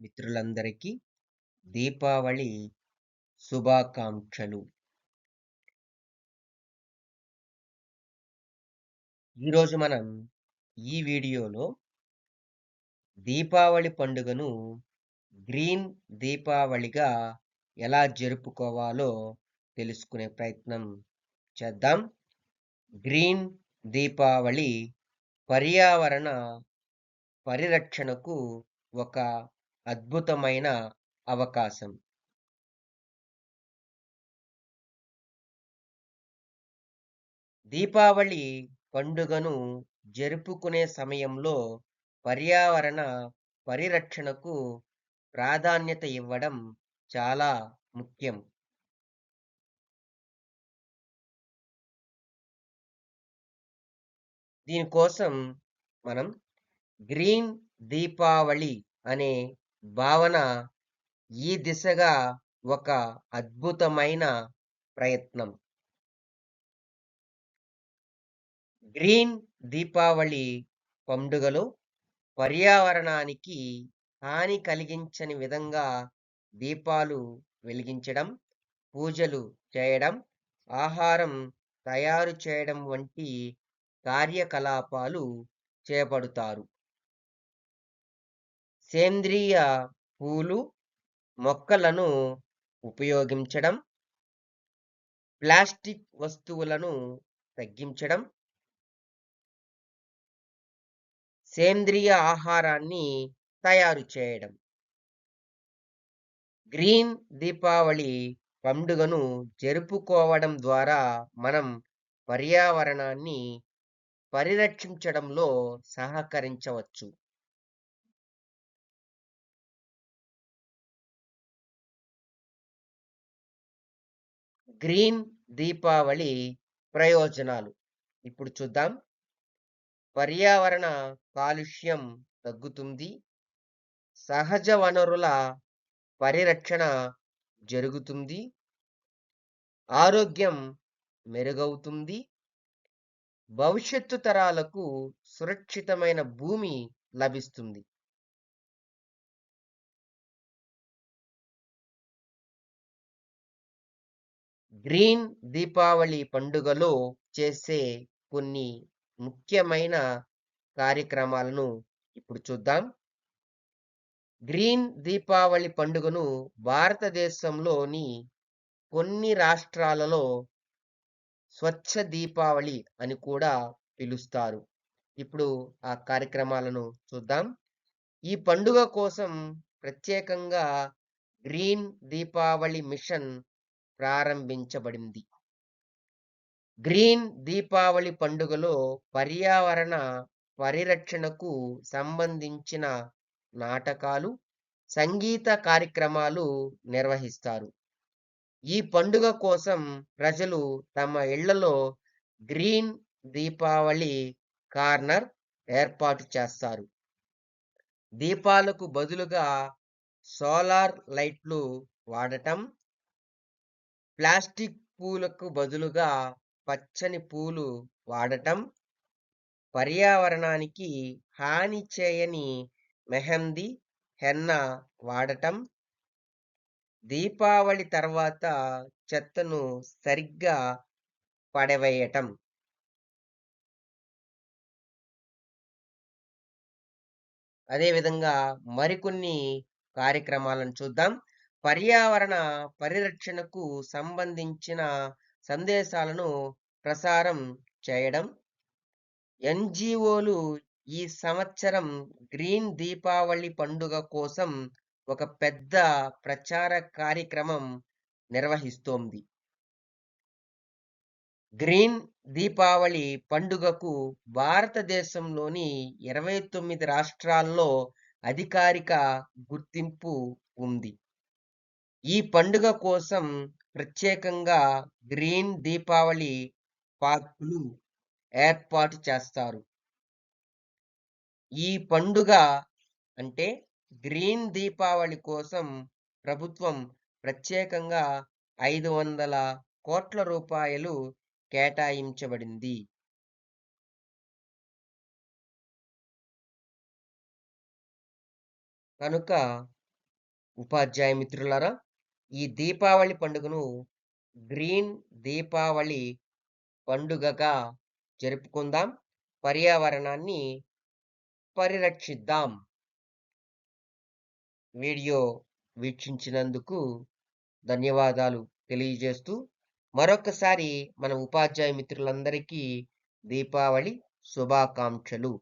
మిత్రులందరికీ దీపావళి శుభాకాంక్షలు. ఈరోజు మనం ఈ వీడియోలో దీపావళి పండుగను గ్రీన్ దీపావళిగా ఎలా జరుపుకోవాలో తెలుసుకునే ప్రయత్నం చేద్దాం. గ్రీన్ దీపావళి పర్యావరణ పరిరక్షణకు ఒక అద్భుతమైన అవకాశం. దీపావళి పండుగను జరుపుకునే సమయంలో పర్యావరణ పరిరక్షణకు ప్రాధాన్యత ఇవ్వడం చాలా ముఖ్యం. దీనికోసం మనం గ్రీన్ దీపావళి అనే భావన ఈ దిశగా ఒక అద్భుతమైన ప్రయత్నం. గ్రీన్ దీపావళి పండుగలో పర్యావరణానికి హాని కలిగించని విధంగా దీపాలు వెలిగించడం పూజలు చేయడం ఆహారం తయారు చేయడం వంటి కార్యకలాపాలు చేపడుతారు. సేంద్రియ పూలు మొక్కలను ఉపయోగించడం ప్లాస్టిక్ వస్తువులను తగ్గించడం సేంద్రియ ఆహారాన్ని తయారు చేయడం. గ్రీన్ దీపావళి పండుగను జరుపుకోవడం ద్వారా మనం పర్యావరణాన్ని పరిరక్షించడంలో సహకరించవచ్చు. గ్రీన్ దీపావళి ప్రయోజనాలు. ఇప్పుడు చూద్దాం. పర్యావరణ కాలుష్యం తగ్గుతుంది. సహజ వనరుల పరిరక్షణ జరుగుతుంది. ఆరోగ్యం మెరుగవుతుంది. భవిష్యత్తు తరాలకు సురక్షితమైన భూమి లభిస్తుంది. గ్రీన్ దీపావళి పండుగలో చేసే కొన్ని ముఖ్యమైన కార్యక్రమాలను ఇప్పుడు చూద్దాం. గ్రీన్ దీపావళి పండుగను భారతదేశంలోని కొన్ని రాష్ట్రాలలో స్వచ్ఛ దీపావళి అని కూడా పిలుస్తారు. ఇప్పుడు ఆ కార్యక్రమాలను చూద్దాం. ఈ పండుగ కోసం ప్రత్యేకంగా గ్రీన్ దీపావళి మిషన్ ప్రారంభించబడింది. గ్రీన్ దీపావళి పండుగలో పర్యావరణ పరిరక్షణకు సంబంధించిన నాటకాలు సంగీత కార్యక్రమాలు నిర్వహిస్తారు. ఈ పండుగ కోసం ప్రజలు తమ ఇళ్ళలో గ్రీన్ దీపావళి కార్నర్ ఏర్పాటు చేస్తారు. దీపాలకు బదులుగా సోలార్ లైట్లు వాడటం ప్లాస్టిక్ పూలకు బదులుగా పచ్చని పూలు వాడటం పర్యావరణానికి హాని చేయని మెహందీ హెన్న వాడటం దీపావళి తర్వాత చెత్తను సరిగ్గా పడవేయటం. అదేవిధంగా మరికొన్ని కార్యక్రమాలను చూద్దాం. పర్యావరణ పరిరక్షణకు సంబంధించిన సందేశాలను ప్రసారం చేయడం. ఎన్జిఓలు ఈ సంవత్సరం గ్రీన్ దీపావళి పండుగ కోసం ఒక పెద్ద ప్రచార కార్యక్రమం నిర్వహిస్తోంది. గ్రీన్ దీపావళి పండుగకు భారతదేశంలోని ఇరవై తొమ్మిది రాష్ట్రాల్లో అధికారిక గుర్తింపు ఉంది. ఈ పండుగ కోసం ప్రత్యేకంగా గ్రీన్ దీపావళి పార్కులు ఏర్పాటు చేస్తారు. ఈ పండుగ అంటే గ్రీన్ దీపావళి కోసం ప్రభుత్వం ప్రత్యేకంగా ఐదు వందల కోట్ల రూపాయలు కేటాయించబడింది. కనుక ఉపాధ్యాయ మిత్రులారా ఈ దీపావళి పండుగను గ్రీన్ దీపావళి పండుగగా జరుపుకుందాం. పర్యావరణాన్ని పరిరక్షిద్దాం. వీడియో వీక్షించినందుకు ధన్యవాదాలు తెలియజేస్తూ మరొకసారి మన ఉపాధ్యాయ మిత్రులందరికీ దీపావళి శుభాకాంక్షలు.